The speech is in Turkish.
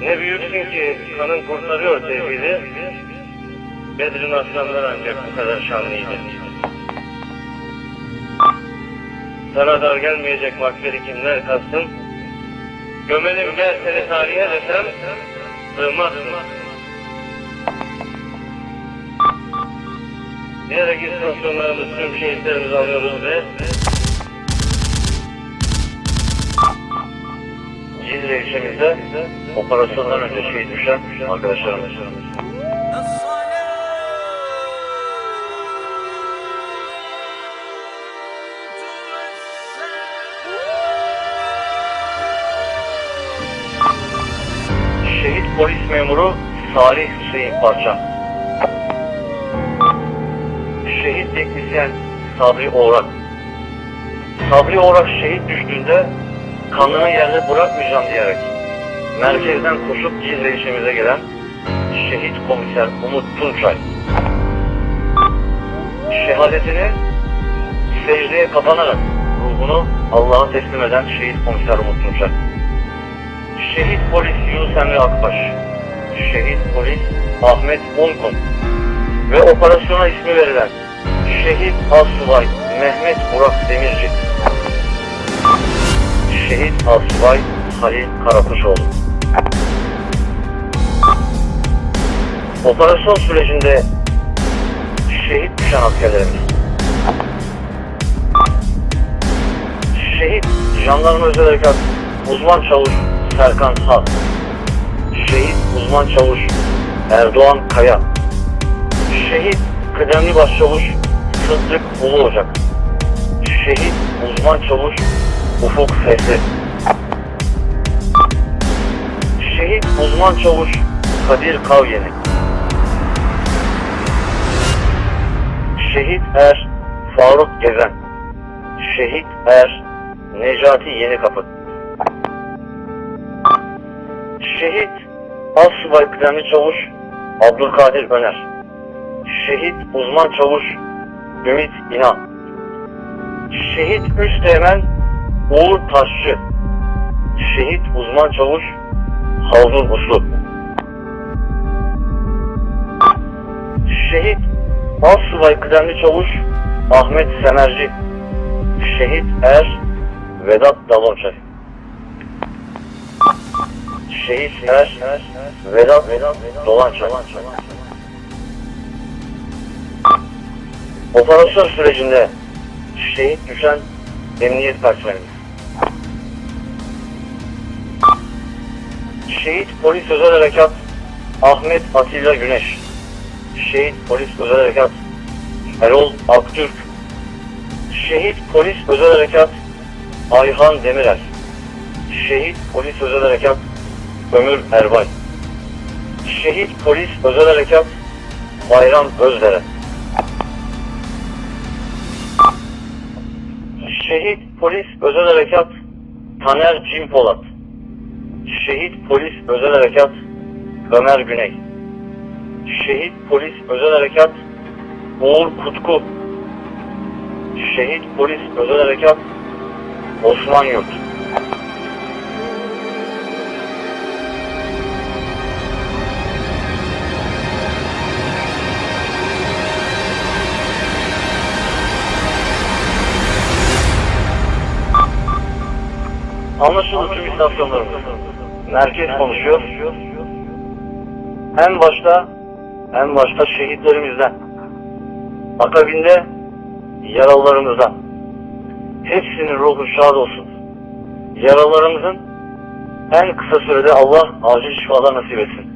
Ne büyüksün ki kanın kurtarıyor tevhidi. Bedrin aslanlar ancak bu kadar şanlıydı. Sana dar gelmeyecek makberi kimler kastım? Gömelim gel seni tarihe desem, sığmazsın. Diyerek istasyonlarımız tüm şehitlerimizi alıyoruz ve ilçemizde operasyondan önce şehit düşen arkadaşlarımız. Şehit polis memuru Salih Hüseyin Parça. Şehit teknisyen Sabri Oğrak. Sabri Oğrak şehit düştüğünde kanını yerde bırakmayacağım diyerek merkezden koşup Cizre ilçemize gelen şehit komiser Umut Tunçay. Şehadetini secdeye kapanarak ruhunu Allah'a teslim eden şehit komiser Umut Tunçay. Şehit polis Yunus Emre Akbaş. Şehit polis Ahmet Unkun. Ve operasyona ismi verilen Şehit Asubay Mehmet Burak Demirci. Şehit Asubay Halil Karakuşoğlu. Operasyon sürecinde şehit düşen askerlerimiz. Şehit Jandarma Özel Harekat Uzman Çavuş Serkan Has. Şehit Uzman Çavuş Erdoğan Kaya. Şehit Kıdemli Başçavuş Sıddık Ulu Ocak. Şehit Uzman Çavuş Ufuk Fesli. Şehit Uzman Çavuş Kadir Kavyeni. Şehit Er Faruk Gezen. Şehit Er Necati Yenikapı. Şehit Assubay Kıdemli Çavuş Abdülkadir Öner. Şehit Uzman Çavuş Ümit İnan. Şehit Üsteğmen Uğur Taşçı. Şehit Uzman Çavuş Haldun Uslu. Şehit Assubay Kıdemli Çavuş Ahmet Semerci. Şehit Er Vedat Dalonçay. Şehit Er Vedat Vedat Dolançay. Operasyon sürecinde şehit düşen emniyet personelimiz. Şehit Polis Özel Harekat Ahmet Atilla Güneş. Şehit Polis Özel Harekat Erol Aktürk. Şehit Polis Özel Harekat Ayhan Demirel. Şehit Polis Özel Harekat Ömür Erbay. Şehit Polis Özel Harekat Bayram Özdere. Şehit Polis Özel Harekat Taner Cim Polat. Şehit Polis Özel Harekat Ömer Güney. Şehit Polis Özel Harekat Uğur Kutku. Şehit Polis Özel Harekat Osman Yurt. Anlaşıldı tüm istasyonlarımız. Merkez konuşuyor. En başta, en başta şehitlerimizden. Akabinde yaralılarımızdan. Hepsinin ruhu şad olsun. Yaralılarımızın en kısa sürede Allah acil şifalar nasip etsin.